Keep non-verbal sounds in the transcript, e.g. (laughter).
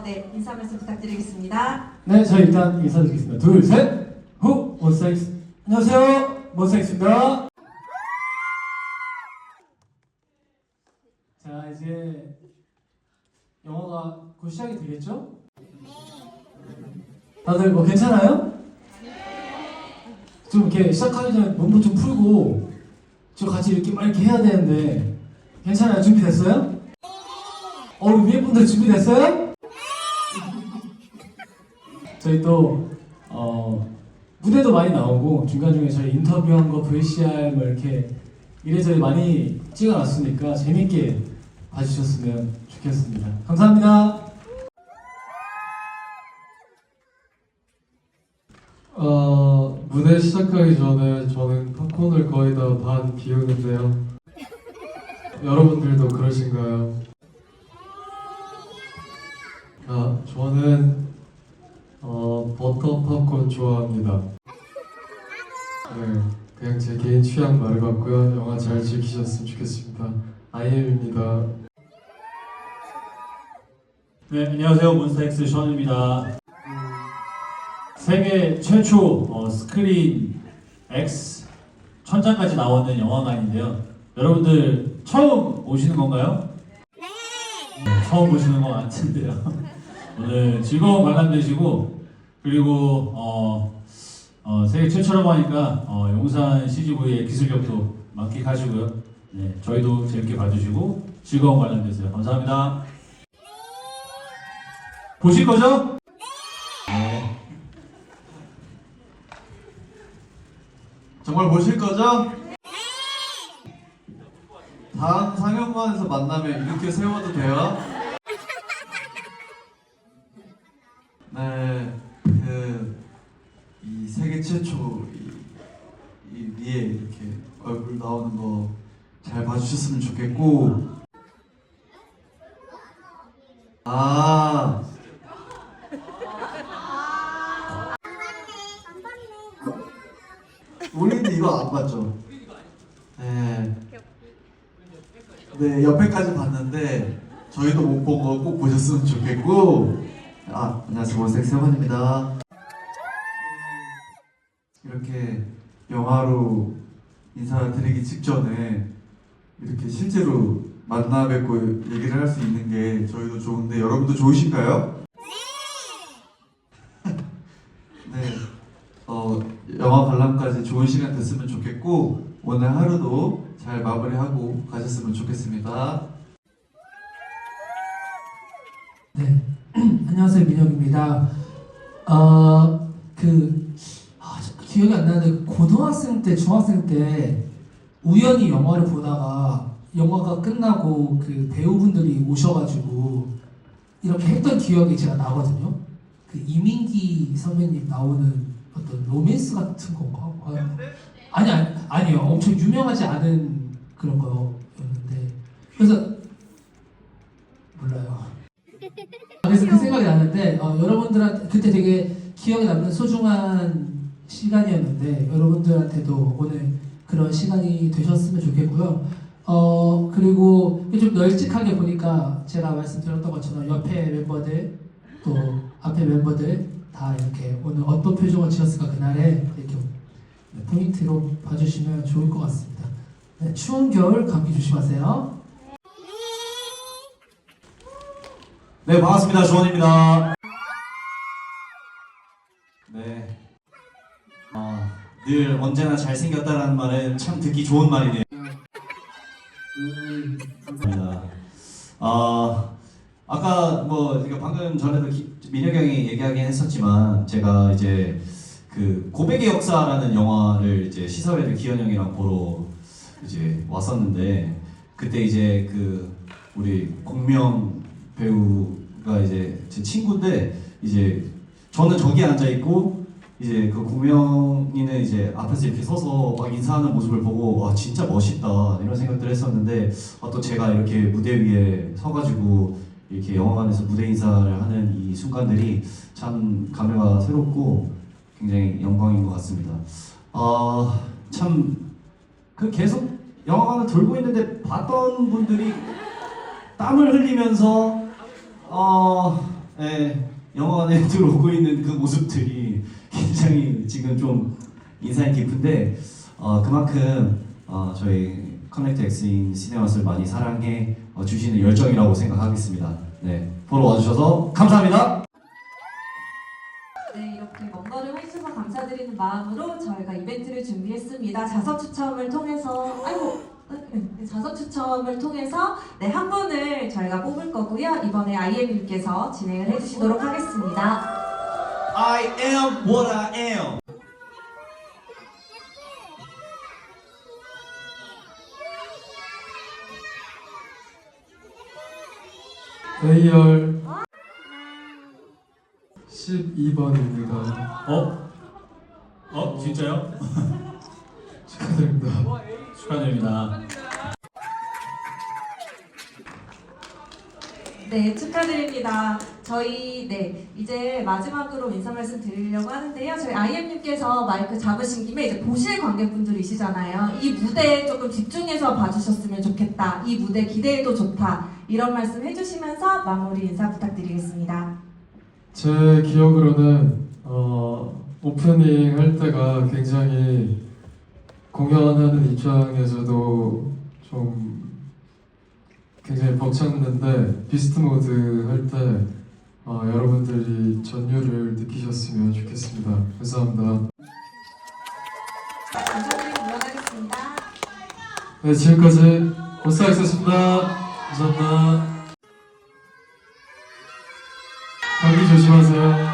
어, 네, 인사 말씀 부탁드리겠습니다. 네, 저희 일단 인사드리겠습니다. 둘, 셋, 후, 몬스타엑스. 안녕하세요, 몬스타엑스입니다. 자, 이제 영화가 곧 시작이 되겠죠? 다들 뭐 괜찮아요? 좀 이렇게 시작하기 전에 몸도 좀 풀고 저 같이 이렇게 막 이렇게 해야 되는데 괜찮아요? 준비됐어요? 어, 우리 위에 분들 준비됐어요? 저희 또 어, 무대도 많이 나오고 중간 중에 저희 인터뷰한 거 VCR 뭐 이렇게 이래저래 많이 찍어놨으니까 재밌게 봐주셨으면 좋겠습니다. 감사합니다. 어, 무대 시작하기 전에 저는 팝콘을 거의 다 반 비우는데요. 여러분들도 그러신가요? 아, 저는 어, 버터 팝콘 좋아합니다. 네, 그냥 제 개인 취향 말해봤고요. 영화 잘 즐기셨으면 좋겠습니다. IM입니다. 네, 안녕하세요. 몬스타엑스 션입니다. 세계 최초 어, 스크린 X 천장까지 나오는 영화관인데요. 여러분들 처음 오시는 건가요? 네. 처음 보시는 것 같은데요. 오늘 즐거운 관람 되시고 그리고 어, 어, 세계 최초라고 하니까 어, 용산 CGV의 기술력도 만끽하시고요. 네, 저희도 재밌게 봐주시고 즐거운 관람 되세요. 감사합니다. 보실 거죠? 네. 정말 보실 거죠? 다음 상영관에서 만나면 이렇게 세워도 돼요? 네, 그, 이 세계 최초 이, 이 위에 이렇게 얼굴 나오는 거 잘 봐주셨으면 좋겠고, 아, 우리는 이거 안 봤죠? 네. 네, 옆에까지 봤는데 저희도 못 본 거 꼭 보셨으면 좋겠고 아, 안녕하세요. 원색 세원입니다. 이렇게 영화로 인사드리기 직전에 이렇게 실제로 만나 뵙고 얘기를 할 수 있는 게 저희도 좋은데 여러분도 좋으신가요? 네. (laughs) 어, 영화 관람까지 좋은 시간 됐으면 좋겠고 오늘 하루도 잘 마무리하고 가셨으면 좋겠습니다. 네, 안녕하세요 민혁입니다. 어, 그 아, 저 기억이 안 나는데 그 고등학생 때, 중학생 때 우연히 영화를 보다가 영화가 끝나고 그 배우분들이 오셔가지고 이렇게 했던 기억이 제가 나거든요. 그 이민기 선배님 나오는 어떤 로맨스 같은 건가? 아, 아니 아니 아니요, 엄청 유명하지 않은 그런 거였는데 그래서 몰라요. 그래서 그 생각이 나는데 어, 여러분들한테 그때 되게 기억에 남는 소중한 시간이었는데 여러분들한테도 오늘 그런 시간이 되셨으면 좋겠고요. 어 그리고 좀 널찍하게 보니까 제가 말씀드렸던 것처럼 옆에 멤버들 또 앞에 멤버들 다 이렇게 오늘 어떤 표정을 지었을까 그날에 이렇게 포인트로 봐주시면 좋을 것 같습니다. 네, 추운 겨울 감기 조심하세요. 네, 반갑습니다. 주원입니다. 네. 어, 늘 언제나 잘생겼다라는 말은 참 듣기 좋은 말이네요. 감사합니다. 어, 아까 뭐 방금 전에도 기- 민혁이 형이 얘기하긴 했었지만 제가 이제 그 고백의 역사라는 영화를 이제 시사회를 기현 형이랑 보러 이제 왔었는데 그때 이제 그 우리 공명 배우가 이제 제 친구인데 이제 저는 저기 앉아 있고 이제 그 공명이는 이제 앞에서 이렇게 서서 막 인사하는 모습을 보고 와 진짜 멋있다 이런 생각들을 했었는데 아, 또 제가 이렇게 무대 위에 서가지고 이렇게 영화관에서 무대 인사를 하는 이 순간들이 참 감회가 새롭고 굉장히 영광인 것 같습니다. 아, 아참그 계속 영화관을 돌고 있는데 봤던 분들이 땀을 흘리면서 어 예, 영화관에 (laughs) 들어오고 있는 그 모습들이 굉장히 지금 좀 인상이 깊은데 어, 그만큼 어, 저희 커넥트 엑스인 시네마스를 많이 사랑해 어, 주시는 열정이라고 생각하겠습니다. 네, 보러 와주셔서 감사합니다. 네, 이렇게 먼 걸음 해주셔서 감사드리는 마음으로 저희가 이벤트를 준비했습니다. 자석 추첨을 통해서, 아이고, 네, 자석 추첨을 통해서 네, 한 분을 저희가 뽑을 거고요. 이번에 IM님께서 진행을 해주시도록 하겠습니다. I am what I am. A열 12번입니다. 어? 어? 진짜요? (laughs) 축하드립니다. 축하드립니다. 네, 축하드립니다. 저희 네 이제 마지막으로 인사 말씀 드리려고 하는데요. 저희 IM님께서 마이크 잡으신 김에 이제 보실 관객분들이시잖아요. 이 무대에 조금 집중해서 봐주셨으면 좋겠다. 이 무대 기대해도 좋다. 이런 말씀 해주시면서 마무리 인사 부탁드리겠습니다. 제 기억으로는 어, 오프닝 할 때가 굉장히 공연하는 입장에서도 좀 굉장히 벅찼는데 비스트 모드 할 때 어, 여러분들이 전율을 느끼셨으면 좋겠습니다. 감사합니다. 네, 지금까지 고스타엑스였습니다. 감사합니다. 감기 조심하세요.